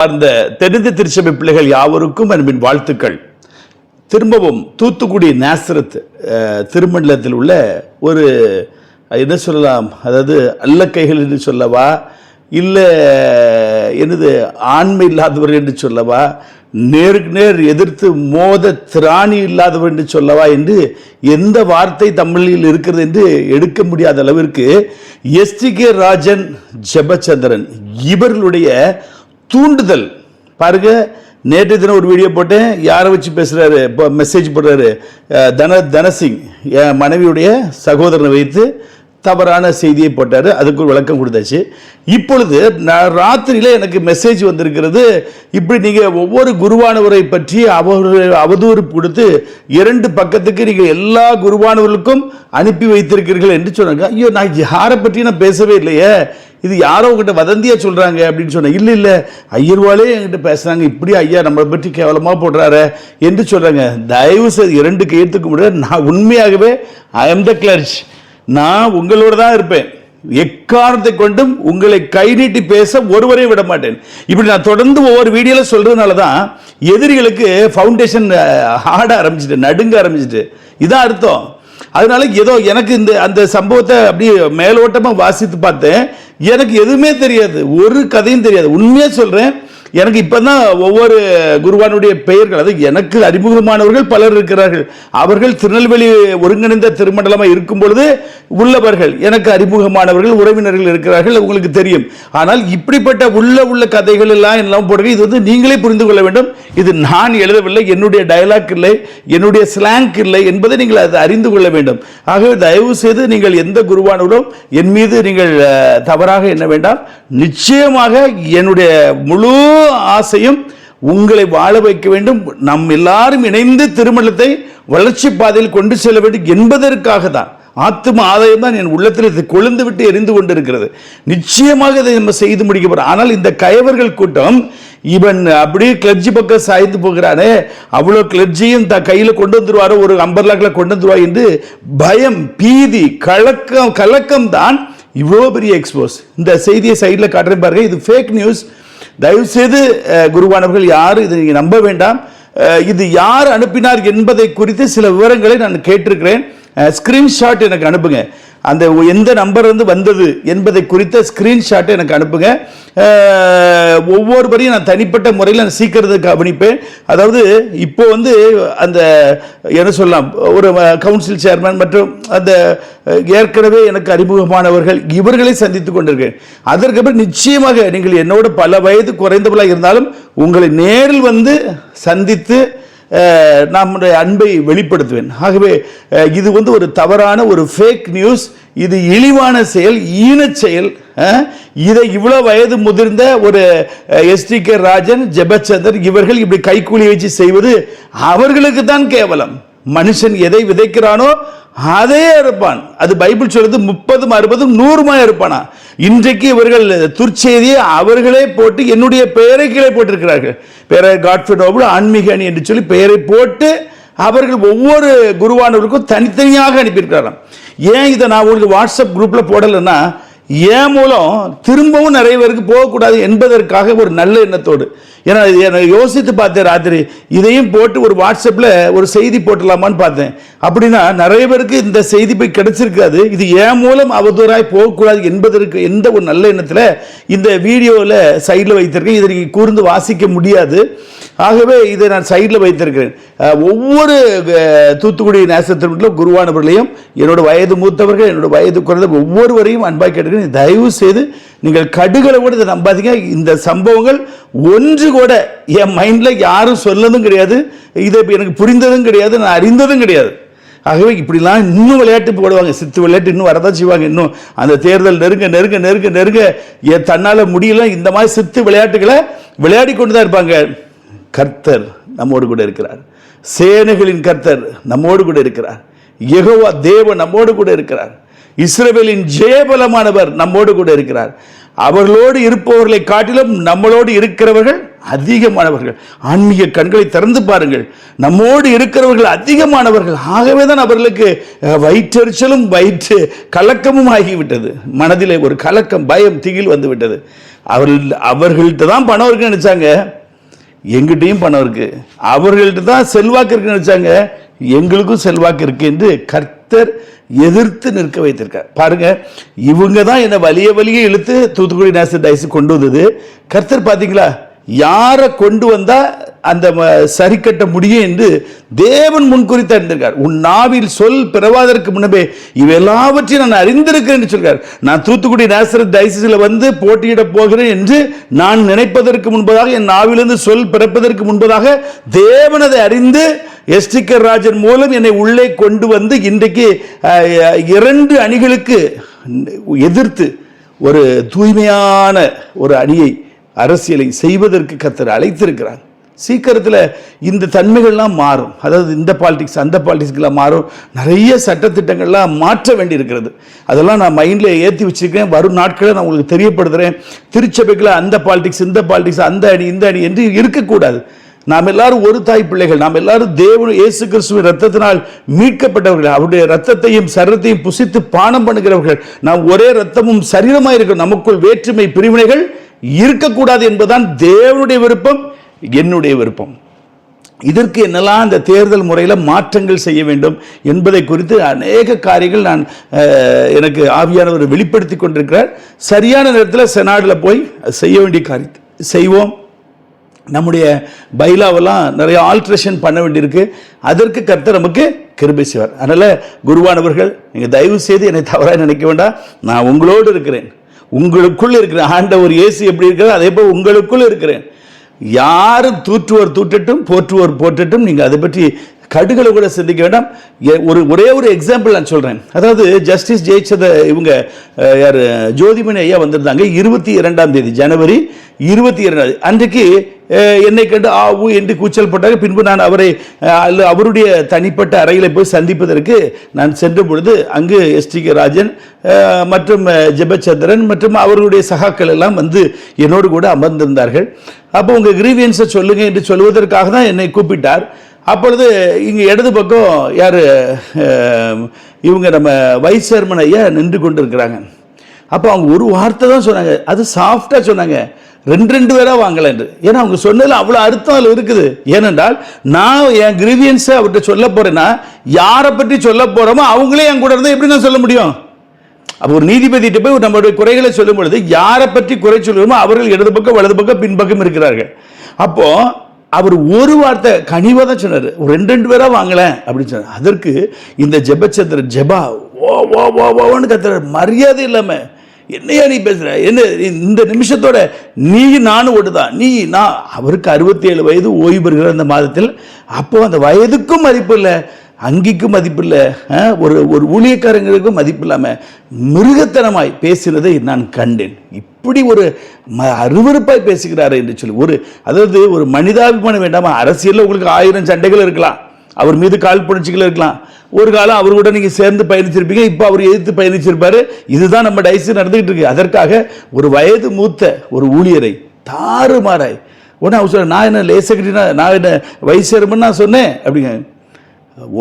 அந்த தெரிந்து திருச்சபை பிள்ளைகள் யாவருக்கும் அன்பின் வாழ்த்துக்கள். திரும்பவும் தூத்துக்குடி நேசரத் திருமண்டலத்தில் உள்ள ஒரு என்ன சொல்லலாம் அதாவது அல்லக்கைகள் என்று சொல்லவா இல்லை என்னது ஆண்மை இல்லாதவர் என்று சொல்லவா நேருக்கு நேர் எதிர்த்து மோத திராணி இல்லாதவர் என்று சொல்லவா என்று எந்த வார்த்தை தமிழில் இருக்கிறது என்று எடுக்க முடியாத அளவிற்கு எஸ்டி கே ராஜன் ஜெபச்சந்திரன் இவர்களுடைய தூண்டுதல். பாருங்க நேற்று தினம் ஒரு வீடியோ போட்டேன். யாரை வச்சு பேசுகிறாரு இப்போ மெசேஜ் போடுறாரு. தன தனசிங் என் மனைவியுடைய சகோதரனை வைத்து தவறான செய்தியை போட்டார். அதுக்கு ஒரு விளக்கம் கொடுத்தாச்சு. இப்பொழுது நான் ராத்திரியில் எனக்கு மெசேஜ் வந்திருக்கிறது. இப்படி நீங்கள் ஒவ்வொரு குருவானவரை பற்றி அவரு அவதூறு கொடுத்து இரண்டு பக்கத்துக்கு நீங்கள் எல்லா குருவானவர்களுக்கும் அனுப்பி வைத்திருக்கிறீர்கள் என்று சொன்னாங்க. ஐயோ நான் யாரை பற்றி நான் பேசவே இல்லையே. இது யாரோ உங்ககிட்ட வதந்தியாக சொல்கிறாங்க அப்படின்னு சொன்னேன். இல்லை இல்லை. ஐயர்வாலே என்கிட்ட பேசுகிறாங்க இப்படி ஐயா நம்மளை பற்றி கேவலமாக போடுறாரு என்று சொல்கிறாங்க தயவு செய்து இரண்டு கையெழுத்துக்கு முடியாது நான் உண்மையாகவே ஐ எம் த கிளர்ச் நான் உங்களோட தான் இருப்பேன். எக்காரணத்தை கொண்டும் உங்களை கை நீட்டி பேச ஒருவரையும் விட மாட்டேன். இப்படி நான் தொடர்ந்து ஒவ்வொரு வீடியோல சொல்றதுனால தான் எதிரிகளுக்கு ஃபவுண்டேஷன் ஆட ஆரம்பிச்சிட்டு நடுங்க ஆரம்பிச்சிட்டு. இதான் அர்த்தம். அதனால ஏதோ எனக்கு இந்த அந்த சம்பவத்தை அப்படியே மேலோட்டமாக வாசித்து பார்த்தேன். எனக்கு எதுவுமே தெரியாது. ஒரு கதையும் தெரியாது. உண்மையாக சொல்றேன். எனக்கு இப்போ தான் ஒவ்வொரு குருவானுடைய பெயர்கள் அது எனக்கு அறிமுகமானவர்கள் பலர் இருக்கிறார்கள். அவர்கள் திருநெல்வேலி ஒருங்கிணைந்த திருமண்டலமாக இருக்கும் பொழுது உள்ளவர்கள் எனக்கு அறிமுகமானவர்கள் உறவினர்கள் இருக்கிறார்கள் உங்களுக்கு தெரியும். ஆனால் இப்படிப்பட்ட உள்ள உள்ள கதைகள் எல்லாம் எல்லாம் போடுறது இது வந்து நீங்களே புரிந்து கொள்ள வேண்டும். இது நான் எழுதவில்லை என்னுடைய டயலாக் இல்லை என்னுடைய ஸ்லாங்க் இல்லை என்பதை நீங்கள் அதை அறிந்து கொள்ள வேண்டும். ஆகவே தயவு செய்து நீங்கள் எந்த குருவானவரும் என் மீது நீங்கள் தவறாக என்ன வேண்டாம். நிச்சயமாக என்னுடைய முழு ஆசையும் உங்களை வாழ வைக்க வேண்டும். நம் எல்லாரும் இணைந்து திருமணத்தை வளர்ச்சி பாதையில் கொண்டு செல்ல வேண்டும் என்பதற்காக தான். ஆத்தும ஆதாயம் தான் என் உள்ளத்தில் இது கொழுந்து விட்டு எரிந்து கொண்டிருக்கிறது. நிச்சயமாக இதை நம்ம செய்து முடிக்க போகிறோம் ஆனால் இந்த கயவர்கள் கூட்டம் இவன் அப்படியே கிளர்ஜி பக்கம் சாய்ந்து போகிறானே அவ்வளோ கிளர்ஜியும் த கையில் கொண்டு வந்துருவாரோ ஒரு அம்பர்லாக்கில் கொண்டு வந்துருவா என்று பயம் பீதி கலக்கம் கலக்கம் தான் இவ்வளோ பெரிய எக்ஸ்போஸ் இந்த செய்தியை சைடில் காட்டுறேன் பாருங்க. இது ஃபேக் நியூஸ் தயவுசெய்து குருவானவர்கள் யாரும் இதை நீங்கள் நம்ப வேண்டாம். இது யார் அனுப்பினார் என்பதை குறித்து சில விவரங்களை நான் கேட்டிருக்கிறேன். ஸ்கிரீன்ஷாட் எனக்கு அனுப்புங்க. அந்த எந்த நம்பர் இருந்து வந்தது என்பதை குறித்த ஸ்கிரீன்ஷாட் எனக்கு அனுப்புங்க. அஹ், ஒவ்வொருவரையும் நான் தனிப்பட்ட முறையில் நான் சீக்கிரத்தை கவனிப்பேன். அதாவது இப்போ வந்து அந்த என்ன சொல்லலாம் ஒரு கவுன்சில் சேர்மன் மற்றும் அந்த ஏற்கனவே எனக்கு அறிமுகமானவர்கள் இவர்களை சந்தித்து கொண்டிருக்கேன். அதற்கு பிறகு நிச்சயமாக நீங்கள் என்னோட பல வயது குறைந்தவர்களாக இருந்தாலும் உங்களை நேரில் வந்து சந்தித்து நம்முடைய அன்பை வெளிப்படுத்துவேன். ஆகவே இது வந்து ஒரு தவறான ஒரு ஃபேக் நியூஸ் இது இழிவான செயல் ஈனச் செயல். இதை இவ்வளோ வயது முதிர்ந்த ஒரு எஸ்டி கே ராஜன் ஜெபச்சந்தர் இவர்கள் இப்படி கைக்கூலி வச்சு செய்வது அவர்களுக்கு தான் கேவலம். மனுஷன் எதை விதைக்கிறானோ அதே இருப்பான். அது பைபிள் சொல்றது முப்பதும் அறுபதும் நூறுமா இருப்பானா? இன்றைக்கு இவர்கள் துர்ச்செய்தியை அவர்களே போட்டு என்னுடைய பெயரை கீழே போட்டிருக்கிறார்கள். பெயரை காட்ஃபி நோபல் ஆன்மீக அணி என்று சொல்லி பெயரை போட்டு அவர்கள் ஒவ்வொரு குருவானவருக்கும் தனித்தனியாக அனுப்பியிருக்கிறாராம். ஏன் இதை நான் உங்களுக்கு வாட்ஸ்அப் குரூப்பில் போடலைன்னா ஏன் மூலம் திரும்பவும் நிறைய பேருக்கு போகக்கூடாது என்பதற்காக ஒரு நல்ல எண்ணத்தோடு. ஏன்னா இது என்னை யோசித்து பார்த்தேன் ராத்திரி. இதையும் போட்டு ஒரு வாட்ஸ்அப்பில் ஒரு செய்தி போட்டலாமான்னு பார்த்தேன். அப்படின்னா நிறைய பேருக்கு இந்த செய்தி போய் கிடைச்சிருக்காது. இது ஏன் மூலம் அவதூறாய் போகக்கூடாது என்பதற்கு எந்த ஒரு நல்ல எண்ணத்தில் இந்த வீடியோவில் சைடில் வைத்திருக்கேன். இதை நீங்கள் கூர்ந்து வாசிக்க முடியாது. ஆகவே இதை நான் சைடில் வைத்திருக்கிறேன். ஒவ்வொரு தூத்துக்குடி நேசத்திற்கும் குருவானவர்களையும் என்னோட வயது மூத்தவர்கள் என்னோட வயது குறைந்த ஒவ்வொருவரையும் அன்பாக கேட்டுக்கிறேன். தயவு செய்து நீங்கள் கடுகளை கூட இதை நம்பாதீங்க. இந்த சம்பவங்கள் ஒன்று கூட என் மைண்டில் யாரும் சொன்னதும் கிடையாது. இதை இப்போ எனக்கு புரிந்ததும் கிடையாது. நான் அறிந்ததும் கிடையாது. ஆகவே இப்படிலாம் இன்னும் விளையாட்டு போடுவாங்க. சித்து விளையாட்டு இன்னும் வரதான் செய்வாங்க. இன்னும் அந்த தேர்தல் நெருங்க நெருங்க நெருங்க நெருங்க என் தன்னால் முடியல. இந்த மாதிரி சித்து விளையாட்டுகளை விளையாடி கொண்டு தான் இருப்பாங்க. கர்த்தர் நம்மோடு கூட இருக்கிறார். சேனைகளின் கர்த்தர் நம்மோடு கூட இருக்கிறார். எகோவா தேவன் நம்மோடு கூட இருக்கிறார். இஸ்ரவேலின் ஜெயபலமானவர் நம்மோடு கூட இருக்கிறார். அவர்களோடு இருப்பவர்களை காட்டிலும் நம்மளோடு இருக்கிறவர்கள் அதிகமானவர்கள். ஆன்மீக கண்களை திறந்து பாருங்கள். நம்மோடு இருக்கிறவர்கள் அதிகமானவர்கள். ஆகவே தான் அவர்களுக்கு வயிற்றெரிச்சலும் வயிற்று கலக்கமும் ஆகிவிட்டது மனதிலே ஒரு கலக்கம் பயம் திகில் வந்து விட்டது அவர்கள் அவர்கள்ட்ட தான் பணம் இருக்குன்னு நினைச்சாங்க. எங்கிட்டையும் பணம் இருக்கு. அவர்கள்ட்ட தான் செல்வாக்கு இருக்குன்னு நினைச்சாங்க. எங்களுக்கும் செல்வாக்கு இருக்கு என்று கர்த்தர் எதிர்த்து நிற்க வைத்திருக்கார். பாருங்க இவங்க தான் என்னை வலிய வலிய இழுத்து தூத்துக்குடி நேசர் டைஸ் கொண்டு வந்தது. கர்த்தர் பார்த்தீங்களா? யாரை கொண்டு வந்தால் அந்த சரிக்கட்ட சரி கட்ட முடியும் என்று தேவன் முன்குறித்து அறிந்திருக்கார். உன் நாவில் சொல் பிறவாதற்கு முன்னபே இவெல்லாவற்றையும் நான் அறிந்திருக்கிறேன் என்று சொல்கிறார் நான் தூத்துக்குடி நேசரத் டைசிஸில் வந்து போட்டியிடப் போகிறேன் என்று நான் நினைப்பதற்கு முன்பதாக என் நாவிலிருந்து சொல் பிறப்பதற்கு முன்பதாக தேவன் அதை அறிந்து எஸ்டிகர் ராஜன் மூலம் என்னை உள்ளே கொண்டு வந்து இன்றைக்கு இரண்டு அணிகளுக்கு எதிர்த்து ஒரு தூய்மையான ஒரு அணியை அரசியலை செய்வதற்கு கத்தர் அழைத்திருக்கிறார். சீக்கிரத்தில் இந்த தன்மைகள்லாம் மாறும். அதாவது இந்த பாலிடிக்ஸ் அந்த பாலிடிக்ஸ்க்கெல்லாம் மாறும். நிறைய சட்டத்திட்டங்கள்லாம் மாற்ற வேண்டியிருக்கிறது. அதெல்லாம் நான் மைண்டில் ஏற்றி வச்சிருக்கேன். வரும் நாட்களை நான் உங்களுக்கு தெரியப்படுத்துகிறேன் திருச்சபைக்குள்ள அந்த பாலிடிக்ஸ் இந்த பாலிடிக்ஸ் அந்த அணி இந்த அணி என்று இருக்கக்கூடாது. நாம் எல்லாரும் ஒரு தாய் பிள்ளைகள். நாம் எல்லாரும் தேவன் இயேசு கிறிஸ்துவின் ரத்தத்தினால் மீட்கப்பட்டவர்கள். அவருடைய ரத்தத்தையும் சரத்தையும் புசித்து பானம் பண்ணுகிறவர்கள். நாம் ஒரே ரத்தமும் சரீரமாக இருக்கிறோம் நமக்குள் வேற்றுமை பிரிவினைகள் இருக்கக்கூடாது என்பதுதான் தேவனுடைய விருப்பம் என்னுடைய விருப்பம். இதற்கு என்னெல்லாம் இந்த தேர்தல் முறையில் மாற்றங்கள் செய்ய வேண்டும் என்பதை குறித்து அநேக காரியங்கள் நான் எனக்கு ஆவியானவர் வெளிப்படுத்தி கொண்டிருக்கிறார். சரியான நேரத்தில் செனாடில் போய் செய்ய வேண்டிய காரியத்தை செய்வோம். நம்முடைய பைலாவெல்லாம் நிறைய ஆல்ட்ரேஷன் பண்ண வேண்டியிருக்கு. அதற்கு கர்த்தர் நமக்கு கிருபை செய்வார். அதனால் குருவானவர்கள் நீங்கள் தயவு செய்து என்னை தவறாக நினைக்க வேண்டாம். நான் உங்களோடு இருக்கிறேன். உங்களுக்குள் இருக்கிறேன் ஆண்டவர் இயேசு எப்படி இருக்கிறார்? அதே போல் உங்களுக்குள் இருக்கிறேன். யாரும் தூற்றுவோர் தூற்றட்டும் போற்றுவோர் போற்றட்டும் நீங்கள் அதை பற்றி கடுகளை கூட சிந்திக்க வேண்டாம். ஒரு ஒரே ஒரு எக்ஸாம்பிள் நான் சொல்கிறேன் அதாவது ஜஸ்டிஸ் ஜெயிச்சத இவங்க யார் ஜோதிமணி ஐயா வந்திருந்தாங்க இருபத்தி இரண்டாம் தேதி ஜனவரி இருபத்தி இரண்டாம் அன்றைக்கு என்னை கண்டு ஆ ஊ என்று கூச்சல் போட்டாங்க. பின்பு நான் அவரை அல்ல அவருடைய தனிப்பட்ட அறையில் போய் சந்திப்பதற்கு நான் சென்ற பொழுது அங்கு எஸ் டி கே ராஜன் மற்றும் ஜெபச்சந்திரன் மற்றும் அவர்களுடைய சகாக்கள் எல்லாம் வந்து என்னோடு கூட அமர்ந்திருந்தார்கள். அப்போ உங்கள் கிரீவியன்ஸை சொல்லுங்கள் என்று சொல்வதற்காக தான் என்னை கூப்பிட்டார். அப்பொழுது இங்கே இடது பக்கம் யார் இவங்க நம்ம வைஸ் சேர்மன் ஐயா நின்று கொண்டு இருக்கிறாங்க அப்போ அவங்க ஒரு வார்த்தை தான் சொன்னாங்க. அது சாஃப்டாக சொன்னாங்க. ரெண்டு ரெண்டு பேராக வாங்கலன்று ஏன்னா அவங்க சொன்னதில் அவ்வளோ அர்த்தம் அதில் இருக்குது. ஏனென்றால் நான் என் கிரீவியன்ஸை அவர்கிட்ட சொல்ல போகிறேன்னா யாரை பற்றி சொல்ல போகிறோமோ அவங்களே என் கூட இருந்தால் எப்படி நான் சொல்ல முடியும்? அப்போ ஒரு நீதிபதிகிட்ட போய் நம்மளுடைய குறைகளை சொல்லும் பொழுது யாரை பற்றி குறை சொல்லுவோமோ அவர்கள் இடது பக்கம் வலது பக்கம் பின்பக்கம் இருக்கிறார்கள். அப்போது அவர் ஒரு வார்த்தை கனிவாக தான் சொன்னார். ஒரு ரெண்டு ரெண்டு பேராக வாங்கலேன் அப்படின்னு சொன்னார். அதற்கு இந்த ஜெபச்சந்திரன் ஜெபா ஓ ஓ ஓ ஓன்னு கத்துறாரு. மரியாதை இல்லாமல் என்னையா நீ பேசுகிற என்ன இந்த நிமிஷத்தோட நீ நானும் ஒடுதான் நீ நான். அவருக்கு அறுபத்தி ஏழு வயது ஓய்வு பெறுகிற அந்த மாதத்தில். அப்போ அந்த வயதுக்கும் மதிப்பு இல்லை. அங்கிக்கும் மதிப்பு இல்லை ஒரு ஒரு ஊழியக்காரங்களுக்கும் மதிப்பு இல்லாமல் மிருகத்தனமாய் பேசினதை நான் கண்டேன். இப்படி ஒரு ம அருவருப்பாய் பேசுகிறாரு என்று சொல்லி ஒரு அதாவது ஒரு மனிதாபிமானம் வேண்டாமா? அரசியலில் உங்களுக்கு ஆயிரம் சண்டைகள் இருக்கலாம். அவர் மீது கால் புணர்ச்சிகள் இருக்கலாம். ஒரு காலம் அவர் கூட நீங்கள் சேர்ந்து பயணிச்சிருப்பீங்க இப்போ அவர் எதிர்த்து பயணிச்சிருப்பாரு. இதுதான் நம்ம டைஸ் நடந்துகிட்டு இருக்கு. அதற்காக ஒரு வயது மூத்த ஒரு ஊழியரை தாறுமாறாய் உடனே அவர் சொல்ல நான் என்ன லேசகிட்டினா நான் என்ன வைசேர்மன் நான் சொன்னேன்? அப்படிங்க.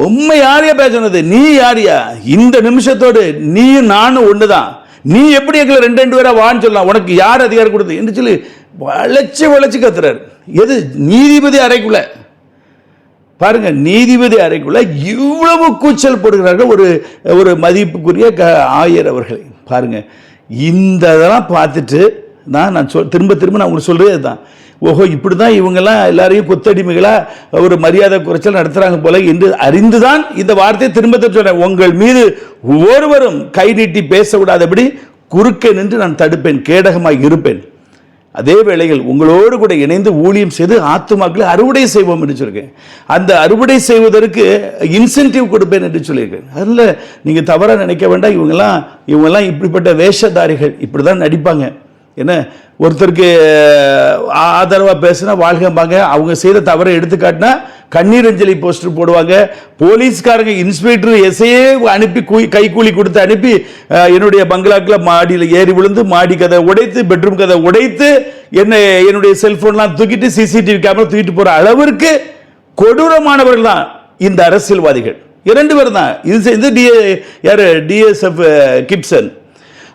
உண்மை யாரையா பேசுனது? நீ யாரியா? இந்த நிமிஷத்தோடு நீயும் நானும் ஒண்ணுதான். நீ எப்படி எங்களை ரெண்டு ரெண்டு பேரா வான்னு சொல்லலாம்? உனக்கு யார் அதிகாரம் கொடுத்து என்று சொல்லி வளைச்சு வளைச்சு கத்துறாரு. எது? நீதிபதி அறைக்குள்ள. பாருங்க நீதிபதி அறைக்குள்ள இவ்வளவு கூச்சல் போடுகிறார்கள் ஒரு ஒரு மதிப்புக்குரிய க ஆயர் அவர்களை. பாருங்க இந்த இதெல்லாம் பார்த்துட்டு நான் நான் சொல் திரும்ப திரும்ப நான் உங்களுக்கு சொல்றதே தான் ஓஹோ இப்படி தான் இவங்கெல்லாம் எல்லாரையும் கொத்தடிமைகளாக ஒரு மரியாதை குறைச்சல் நடத்துகிறாங்க போல என்று அறிந்துதான் இந்த வார்த்தையை திரும்ப சொன்னேன் உங்கள் மீது ஒவ்வொருவரும் கை நீட்டி பேசக்கூடாதபடி குறுக்கே நின்று நான் தடுப்பேன் கேடகமாக இருப்பேன். அதே வேளையில் உங்களோடு கூட இணைந்து ஊழியம் செய்து ஆத்துமாக்களை அறுவடை செய்வோம் என்று சொல்லியிருக்கேன். அந்த அறுவடை செய்வதற்கு இன்சென்டிவ் கொடுப்பேன் என்று சொல்லியிருக்கேன். அதில் நீங்கள் தவறாக நினைக்க வேண்டாம். இவங்கெல்லாம் இவங்கெல்லாம் இப்படிப்பட்ட வேஷதாரிகள் இப்படி தான் நடிப்பாங்க. என்ன? ஒருத்தருக்கு ஆதரவாக பேசுனா வாழ்கம்பாங்க அவங்க செய்த தவறை எடுத்துக்காட்டினா கண்ணீர் அஞ்சலி போஸ்டர் போடுவாங்க. போலீஸ்காரங்க இன்ஸ்பெக்டர் எஸ்ஐயே அனுப்பி கூ கைக்கூலி கொடுத்து அனுப்பி என்னுடைய பங்களாக்கில் மாடியில் ஏறி விழுந்து மாடி கதை உடைத்து பெட்ரூம் கதை உடைத்து என்ன என்னுடைய செல்ஃபோன்லாம் தூக்கிட்டு சிசிடிவி கேமரா தூக்கிட்டு போகிற அளவிற்கு கொடூரமானவர்கள் தான் இந்த அரசியல்வாதிகள். இரண்டு பேர் தான். இது செய்து டிஏ யார் டிஎஸ்எஃப் கிப்சன்.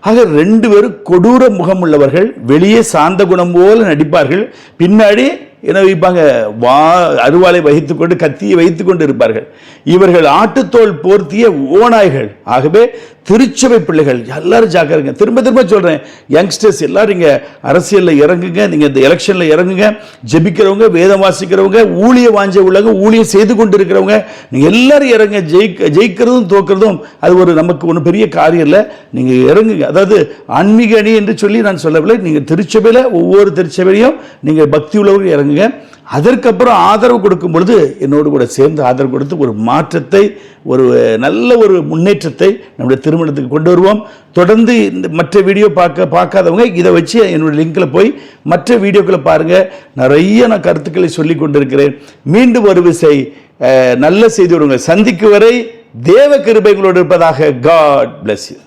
ஆக ரெண்டு பேரும் கொடூர முகம் உள்ளவர்கள் வெளியே சாந்த குணம் போல நடிப்பார்கள். பின்னாடி என்ன வைப்பாங்க? வா அருவாளை வைத்துக்கொண்டு கத்தியை வைத்துக்கொண்டு இருப்பார்கள். இவர்கள் ஆட்டுத்தோல் போர்த்திய ஓநாய்கள். ஆகவே திருச்சபை பிள்ளைகள் எல்லாரும் ஜாக்கிரங்க திரும்ப திரும்ப சொல்கிறேன் யங்ஸ்டர்ஸ் எல்லாரும் இங்கே அரசியலில் இறங்குங்க. நீங்கள் இந்த எலெக்ஷனில் இறங்குங்க. ஜெபிக்கிறவங்க வேதம் வாசிக்கிறவங்க ஊழிய வாஞ்ச உள்ளவங்க ஊழியம் செய்து கொண்டு இருக்கிறவங்க நீங்கள் எல்லாரும் இறங்க ஜெயிக்க ஜெயிக்கிறதும் தோக்கிறதும் அது ஒரு நமக்கு ஒன்றும் பெரிய காரியம் இல்லை. நீங்கள் இறங்குங்க. அதாவது ஆன்மீக அணி என்று சொல்லி நான் சொல்லவில்லை. நீங்கள் திருச்சபையில் ஒவ்வொரு திருச்சபையிலையும் நீங்கள் பக்தி உள்ளவர்கள் இறங்குங்க. அதற்கப்புறம் ஆதரவு கொடுக்கும் பொழுது என்னோடு கூட சேர்ந்து ஆதரவு கொடுத்து ஒரு மாற்றத்தை ஒரு நல்ல ஒரு முன்னேற்றத்தை நம்முடைய திருமணத்துக்கு கொண்டு வருவோம். தொடர்ந்து இந்த மற்ற வீடியோ பார்க்க பார்க்காதவங்க இதை வச்சு என்னுடைய லிங்கில் போய் மற்ற வீடியோக்களை பாருங்கள் நிறைய நான் கருத்துக்களை சொல்லி கொண்டிருக்கிறேன். மீண்டும் ஒரு விசை நல்ல செய்தி வருங்க. சந்திக்கு வரை தேவ கிருபைகளோடு இருப்பதாக காட் பிளஸ் யூ